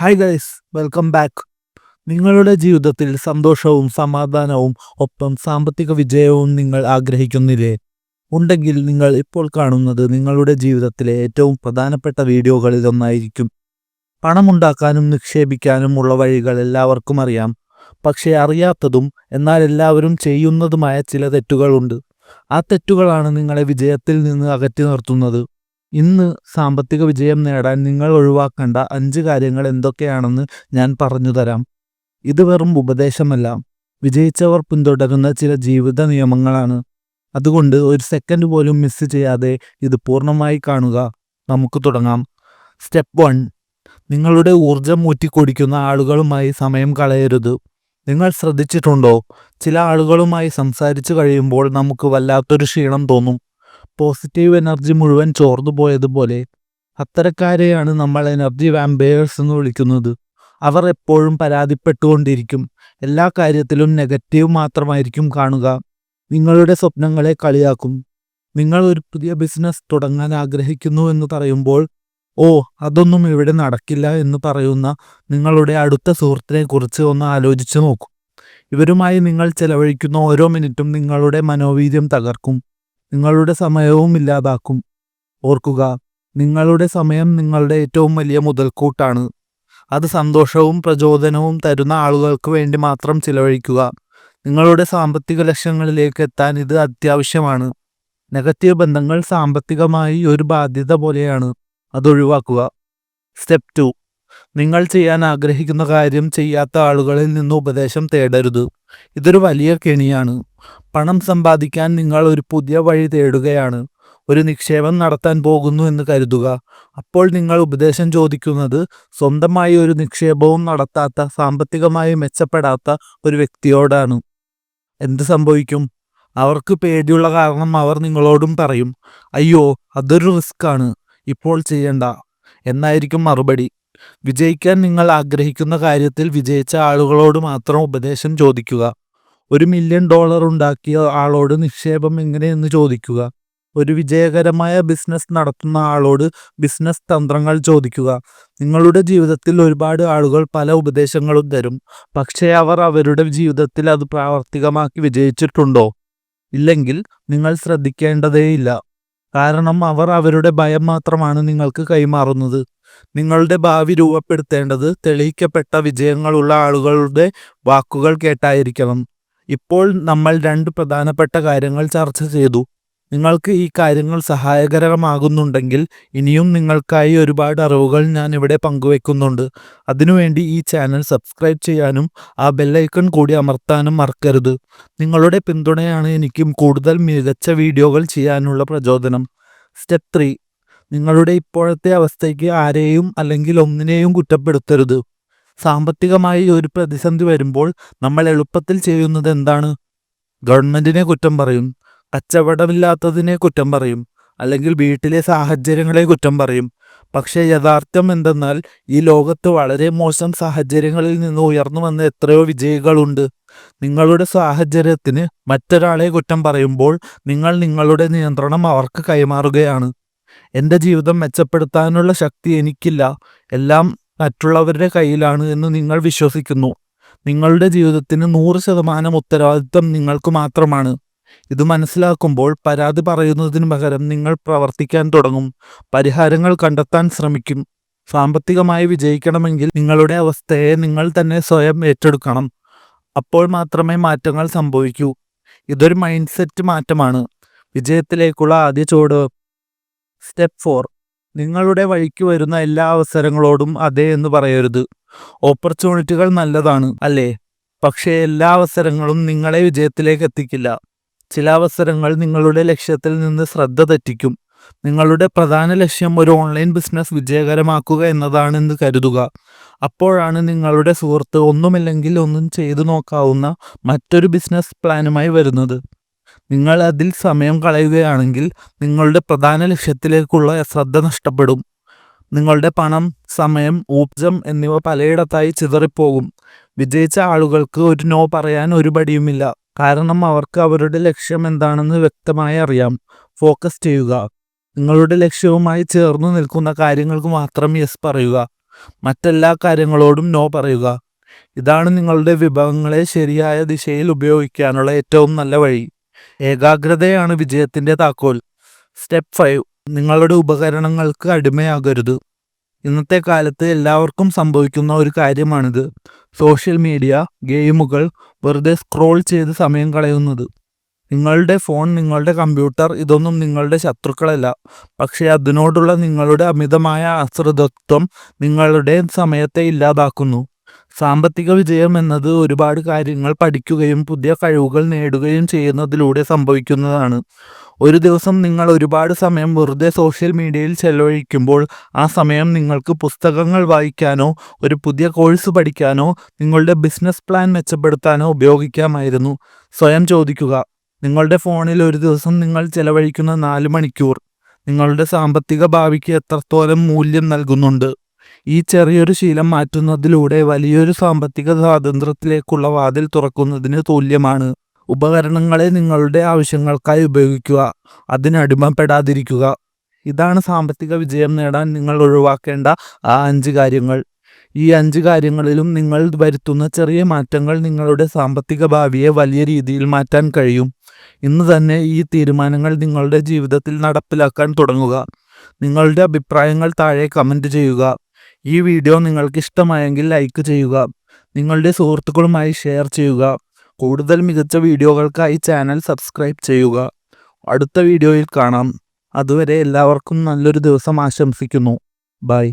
Hi guys welcome back നിങ്ങളുടെ ജീവിതത്തിൽ സന്തോഷവും സമാധാനവും ഒപ്പം സാമ്പത്തിക വിജയവും നിങ്ങൾ ആഗ്രഹിക്കുന്നില്ലേ? ഉണ്ടെങ്കിൽ നിങ്ങൾ ഇപ്പോൾ കാണുന്നത് നിങ്ങളുടെ ജീവിതത്തിലെ ഏറ്റവും പ്രധാനപ്പെട്ട വീഡിയോകളിൽ ഒന്നായിരിക്കും. പണമുണ്ടാക്കാനും നിക്ഷേപിക്കാനും ഉള്ള വഴികൾ എല്ലാവർക്കും അറിയാം. പക്ഷേ അറിയാത്തതും എന്നാൽ എല്ലാവരും ചെയ്യുന്നതുമായ ചില തെറ്റുകളുണ്ട്. ആ തെറ്റുകളാണ് നിങ്ങളെ വിജയത്തിൽ നിന്ന് അകറ്റി നിർത്തുന്നത്. ഇന്ന് സാമ്പത്തിക വിജയം നേടാൻ നിങ്ങൾ ഒഴിവാക്കേണ്ട അഞ്ച് കാര്യങ്ങൾ എന്തൊക്കെയാണെന്ന് ഞാൻ പറഞ്ഞു തരാം. ഇത് വെറും ഉപദേശമല്ല. വിജയിച്ചവർ പിന്തുടരുന്ന ചില ജീവിത നിയമങ്ങളാണ്. അതുകൊണ്ട് ഒരു സെക്കൻഡ് പോലും മിസ് ചെയ്യാതെ ഇത് പൂർണമായി കാണുക. നമുക്ക് തുടങ്ങാം. സ്റ്റെപ്പ് വൺ നിങ്ങളുടെ ഊർജം ഊറ്റിക്കൊടിക്കുന്ന ആളുകളുമായി സമയം കളയരുത്. നിങ്ങൾ ശ്രദ്ധിച്ചിട്ടുണ്ടോ? ചില ആളുകളുമായി സംസാരിച്ചു കഴിയുമ്പോൾ നമുക്ക് വല്ലാത്തൊരു ക്ഷീണം തോന്നും. പോസിറ്റീവ് എനർജി മുഴുവൻ ചോർന്നു പോയതുപോലെ അത്തരക്കാരെയാണ് നമ്മൾ എനർജി വാമ്പയേഴ്സ് എന്ന് വിളിക്കുന്നത്. അവർ എപ്പോഴും പരാതിപ്പെട്ടുകൊണ്ടിരിക്കും. എല്ലാ കാര്യത്തിലും നെഗറ്റീവ് മാത്രമായിരിക്കും കാണുക. നിങ്ങളുടെ സ്വപ്നങ്ങളെ കളിയാക്കും. നിങ്ങൾ ഒരു പുതിയ ബിസിനസ് തുടങ്ങാൻ ആഗ്രഹിക്കുന്നു എന്ന് പറയുമ്പോൾ ഓ അതൊന്നും ഇവിടെ നടക്കില്ല എന്ന് പറയുന്ന നിങ്ങളുടെ അടുത്ത സുഹൃത്തിനെ കുറിച്ച് ഒന്ന് ആലോചിച്ച് നോക്കൂ. ഇവരുമായി നിങ്ങൾ ചെലവഴിക്കുന്ന ഓരോ മിനിറ്റും നിങ്ങളുടെ മനോവീര്യം തകർക്കും. നിങ്ങളുടെ സമയവും ഇല്ലാതാക്കും. ഓർക്കുക നിങ്ങളുടെ സമയം നിങ്ങളുടെ ഏറ്റവും വലിയ മുതൽക്കൂട്ടാണ്. അത് സന്തോഷവും പ്രചോദനവും തരുന്ന ആളുകൾക്ക് വേണ്ടി മാത്രം ചിലവഴിക്കുക. നിങ്ങളുടെ സാമ്പത്തിക ലക്ഷ്യങ്ങളിലേക്ക് എത്താൻ ഇത് അത്യാവശ്യമാണ്. നെഗറ്റീവ് ബന്ധങ്ങൾ സാമ്പത്തികമായി ഒരു ബാധ്യത പോലെയാണ്. അതൊഴിവാക്കുക സ്റ്റെപ്പ് ടു. നിങ്ങൾ ചെയ്യാൻ ആഗ്രഹിക്കുന്ന കാര്യം ചെയ്യാത്ത ആളുകളിൽ നിന്ന് ഉപദേശം തേടരുത്. ഇതൊരു വലിയ കെണിയാണ്. പണം സമ്പാദിക്കാൻ നിങ്ങൾ ഒരു പുതിയ വഴി തേടുകയാണ്. ഒരു നിക്ഷേപം നടത്താൻ പോകുന്നു എന്ന് കരുതുക. അപ്പോൾ നിങ്ങൾ ഉപദേശം ചോദിക്കുന്നത് സ്വന്തമായി ഒരു നിക്ഷേപവും നടത്താത്ത സാമ്പത്തികമായി മെച്ചപ്പെടാത്ത ഒരു വ്യക്തിയോടാണ്. എന്ത് സംഭവിക്കും? അവർക്ക് പേടിയുള്ള കാരണം അവർ നിങ്ങളോടും പറയും അയ്യോ അതൊരു റിസ്ക്കാണ് ഇപ്പോൾ ചെയ്യണ്ട. എന്നായിരിക്കും മറുപടി. വിജയിക്കാൻ നിങ്ങൾ ആഗ്രഹിക്കുന്ന കാര്യത്തിൽ വിജയിച്ച ആളുകളോട് മാത്രം ഉപദേശം ചോദിക്കുക. ഒരു മില്യൺ ഡോളർ ഉണ്ടാക്കിയ ആളോട് നിക്ഷേപം എങ്ങനെയെന്ന് ചോദിക്കുക? ഒരു വിജയകരമായ ബിസിനസ് നടത്തുന്ന ആളോട് ബിസിനസ് തന്ത്രങ്ങൾ ചോദിക്കുക. നിങ്ങളുടെ ജീവിതത്തിൽ ഒരുപാട് ആളുകൾ പല ഉപദേശങ്ങളും തരും. പക്ഷേ അവർ അവരുടെ ജീവിതത്തിൽ അത് പ്രാവർത്തികമാക്കി വിജയിച്ചിട്ടുണ്ടോ? ഇല്ലെങ്കിൽ നിങ്ങൾ ശ്രദ്ധിക്കേണ്ടതേയില്ല. കാരണം അവർ അവരുടെ ഭയം മാത്രമാണ് നിങ്ങൾക്ക് കൈമാറുന്നത്. നിങ്ങളുടെ ഭാവി രൂപപ്പെടുത്തേണ്ടത് തെളിയിക്കപ്പെട്ട വിജയങ്ങളുള്ള ആളുകളുടെ വാക്കുകൾ കേട്ടായിരിക്കണം. ഇപ്പോൾ നമ്മൾ രണ്ട് പ്രധാനപ്പെട്ട കാര്യങ്ങൾ ചർച്ച ചെയ്തു. നിങ്ങൾക്ക് ഈ കാര്യങ്ങൾ സഹായകരമാകുന്നുണ്ടെങ്കിൽ ഇനിയും നിങ്ങൾക്കായി ഒരുപാട് അറിവുകൾ ഞാൻ ഇവിടെ പങ്കുവെക്കുന്നുണ്ട്. അതിനുവേണ്ടി ഈ ചാനൽ സബ്സ്ക്രൈബ് ചെയ്യാനും ആ ബെല്ലൈക്കൺ കൂടി അമർത്താനും മറക്കരുത്. നിങ്ങളുടെ പിന്തുണയാണ് എനിക്കും കൂടുതൽ മികച്ച വീഡിയോകൾ ചെയ്യാനുള്ള പ്രചോദനം. സ്റ്റെപ്പ് ത്രീ നിങ്ങളുടെ ഇപ്പോഴത്തെ അവസ്ഥയ്ക്ക് ആരെയും അല്ലെങ്കിൽ ഒന്നിനെയും കുറ്റപ്പെടുത്തരുത്. സാമ്പത്തികമായി ഒരു പ്രതിസന്ധി വരുമ്പോൾ നമ്മൾ എളുപ്പത്തിൽ ചെയ്യുന്നത് എന്താണ്? ഗവൺമെന്റിനെ കുറ്റം പറയും കച്ചവടമില്ലാത്തതിനെ കുറ്റം പറയും അല്ലെങ്കിൽ വീട്ടിലെ സാഹചര്യങ്ങളെ കുറ്റം പറയും. പക്ഷേ യഥാർത്ഥം എന്തെന്നാൽ ഈ ലോകത്ത് വളരെ മോശം സാഹചര്യങ്ങളിൽ നിന്ന് ഉയർന്നു വന്ന എത്രയോ വിജയികളുണ്ട്. നിങ്ങളുടെ സാഹചര്യത്തിന് മറ്റൊരാളെ കുറ്റം പറയുമ്പോൾ നിങ്ങൾ നിങ്ങളുടെ നിയന്ത്രണം അവർക്ക് കൈമാറുകയാണ്. എന്റെ ജീവിതം മെച്ചപ്പെടുത്താനുള്ള ശക്തി എനിക്കില്ല. എല്ലാം മറ്റുള്ളവരുടെ കയ്യിലാണ് എന്ന് നിങ്ങൾ വിശ്വസിക്കുന്നു. നിങ്ങളുടെ ജീവിതത്തിന് നൂറ് ശതമാനം ഉത്തരവാദിത്വം നിങ്ങൾക്ക് മാത്രമാണ്. ഇത് മനസ്സിലാക്കുമ്പോൾ പരാതി പറയുന്നതിന് പകരം നിങ്ങൾ പ്രവർത്തിക്കാൻ തുടങ്ങും. പരിഹാരങ്ങൾ കണ്ടെത്താൻ ശ്രമിക്കും. സാമ്പത്തികമായി വിജയിക്കണമെങ്കിൽ നിങ്ങളുടെ അവസ്ഥയെ നിങ്ങൾ തന്നെ സ്വയം ഏറ്റെടുക്കണം. അപ്പോൾ മാത്രമേ മാറ്റങ്ങൾ സംഭവിക്കൂ. ഇതൊരു മൈൻഡ് സെറ്റ് മാറ്റമാണ്. വിജയത്തിലേക്കുള്ള ആദ്യ ചുവട്. Step four. നിങ്ങളുടെ വഴിക്ക് വരുന്ന എല്ലാ അവസരങ്ങളോടും അതെ എന്ന് പറയരുത്. ഓപ്പർച്യൂണിറ്റികൾ നല്ലതാണ് അല്ലേ? പക്ഷേ എല്ലാ അവസരങ്ങളും നിങ്ങളെ വിജയത്തിലേക്ക് എത്തിക്കില്ല. ചില അവസരങ്ങൾ നിങ്ങളുടെ ലക്ഷ്യത്തിൽ നിന്ന് ശ്രദ്ധ തെറ്റിക്കും. നിങ്ങളുടെ പ്രധാന ലക്ഷ്യം ഒരു ഓൺലൈൻ ബിസിനസ് വിജയകരമാക്കുക എന്നതാണെന്ന് കരുതുക. അപ്പോഴാണ് നിങ്ങളുടെ സുഹൃത്ത് ഒന്നുമില്ലെങ്കിൽ ഒന്നും ചെയ്തു നോക്കാവുന്ന മറ്റൊരു ബിസിനസ് പ്ലാനുമായി വരുന്നത്. നിങ്ങൾ അതിൽ സമയം കളയുകയാണെങ്കിൽ നിങ്ങളുടെ പ്രധാന ലക്ഷ്യത്തിലേക്കുള്ള ശ്രദ്ധ നഷ്ടപ്പെടും. നിങ്ങളുടെ പണം സമയം ഊർജം എന്നിവ പലയിടത്തായി ചിതറിപ്പോകും. വിജയിച്ച ആളുകൾക്ക് ഒരു നോ പറയാൻ ഒരു പടിയുമില്ല. കാരണം അവർക്ക് അവരുടെ ലക്ഷ്യം എന്താണെന്ന് വ്യക്തമായി അറിയാം. ഫോക്കസ് ചെയ്യുക. നിങ്ങളുടെ ലക്ഷ്യവുമായി ചേർന്നു നിൽക്കുന്ന കാര്യങ്ങൾക്ക് മാത്രം യെസ് പറയുക. മറ്റെല്ലാ കാര്യങ്ങളോടും നോ പറയുക. ഇതാണ് നിങ്ങളുടെ വിഭവങ്ങളെ ശരിയായ ദിശയിൽ ഉപയോഗിക്കാനുള്ള ഏറ്റവും നല്ല വഴി. ഏകാഗ്രതയാണ് വിജയത്തിന്റെ താക്കോൽ. സ്റ്റെപ്പ് ഫൈവ് നിങ്ങളുടെ ഉപകരണങ്ങൾക്ക് അടിമയാകരുത്. ഇന്നത്തെ കാലത്ത് എല്ലാവർക്കും സംഭവിക്കുന്ന ഒരു കാര്യമാണിത്. സോഷ്യൽ മീഡിയ ഗെയിമുകൾ വെറുതെ സ്ക്രോൾ ചെയ്ത് സമയം കളയുന്നത്. നിങ്ങളുടെ ഫോൺ നിങ്ങളുടെ കമ്പ്യൂട്ടർ ഇതൊന്നും നിങ്ങളുടെ ശത്രുക്കളല്ല. പക്ഷേ അതിനോടുള്ള നിങ്ങളുടെ അമിതമായ ആശ്രിതത്വം നിങ്ങളുടെ സമയത്തെ ഇല്ലാതാക്കുന്നു. സാമ്പത്തിക വിജയം എന്നത് ഒരുപാട് കാര്യങ്ങൾ പഠിക്കുകയും പുതിയ കഴിവുകൾ നേടുകയും ചെയ്യുന്നതിലൂടെ സംഭവിക്കുന്നതാണ്. ഒരു ദിവസം നിങ്ങൾ ഒരുപാട് സമയം വെറുതെ സോഷ്യൽ മീഡിയയിൽ ചെലവഴിക്കുമ്പോൾ ആ സമയം നിങ്ങൾക്ക് പുസ്തകങ്ങൾ വായിക്കാനോ ഒരു പുതിയ കോഴ്സ് പഠിക്കാനോ നിങ്ങളുടെ ബിസിനസ് പ്ലാൻ മെച്ചപ്പെടുത്താനോ ഉപയോഗിക്കാമായിരുന്നു. സ്വയം ചോദിക്കുക നിങ്ങളുടെ ഫോണിൽ ഒരു ദിവസം നിങ്ങൾ ചെലവഴിക്കുന്ന നാല് മണിക്കൂർ നിങ്ങളുടെ സാമ്പത്തിക ഭാവിക്ക് എത്രത്തോളം മൂല്യം നൽകുന്നുണ്ട്? ഈ ചെറിയൊരു ശീലം മാറ്റുന്നതിലൂടെ വലിയൊരു സാമ്പത്തിക സ്വാതന്ത്ര്യത്തിലേക്കുള്ള വാതിൽ തുറക്കുന്നതിന് തുല്യമാണ്. ഉപകരണങ്ങളെ നിങ്ങളുടെ ആവശ്യങ്ങൾക്കായി ഉപയോഗിക്കുക അതിനടിമപ്പെടാതിരിക്കുക ഇതാണ് സാമ്പത്തിക വിജയം നേടാൻ നിങ്ങൾ ഒഴിവാക്കേണ്ട ആ അഞ്ച് കാര്യങ്ങൾ. ഈ അഞ്ച് കാര്യങ്ങളിലും നിങ്ങൾ വരുത്തുന്ന ചെറിയ മാറ്റങ്ങൾ നിങ്ങളുടെ സാമ്പത്തിക ഭാവിയെ വലിയ രീതിയിൽ മാറ്റാൻ കഴിയും. ഇന്ന് തന്നെ ഈ തീരുമാനങ്ങൾ നിങ്ങളുടെ ജീവിതത്തിൽ നടപ്പിലാക്കാൻ തുടങ്ങുക. നിങ്ങളുടെ അഭിപ്രായങ്ങൾ താഴെ കമന്റ് ചെയ്യുക. ഈ വീഡിയോ നിങ്ങൾക്ക് ഇഷ്ടമായെങ്കിൽ ലൈക്ക് ചെയ്യുക നിങ്ങളുടെ സുഹൃത്തുക്കളുമായി ഷെയർ ചെയ്യുക കൂടുതൽ മികച്ച വീഡിയോകൾക്കായി ചാനൽ സബ്സ്ക്രൈബ് ചെയ്യുക. അടുത്ത വീഡിയോയിൽ കാണാം. അതുവരെ എല്ലാവർക്കും നല്ലൊരു ദിവസം ആശംസിക്കുന്നു. ബൈ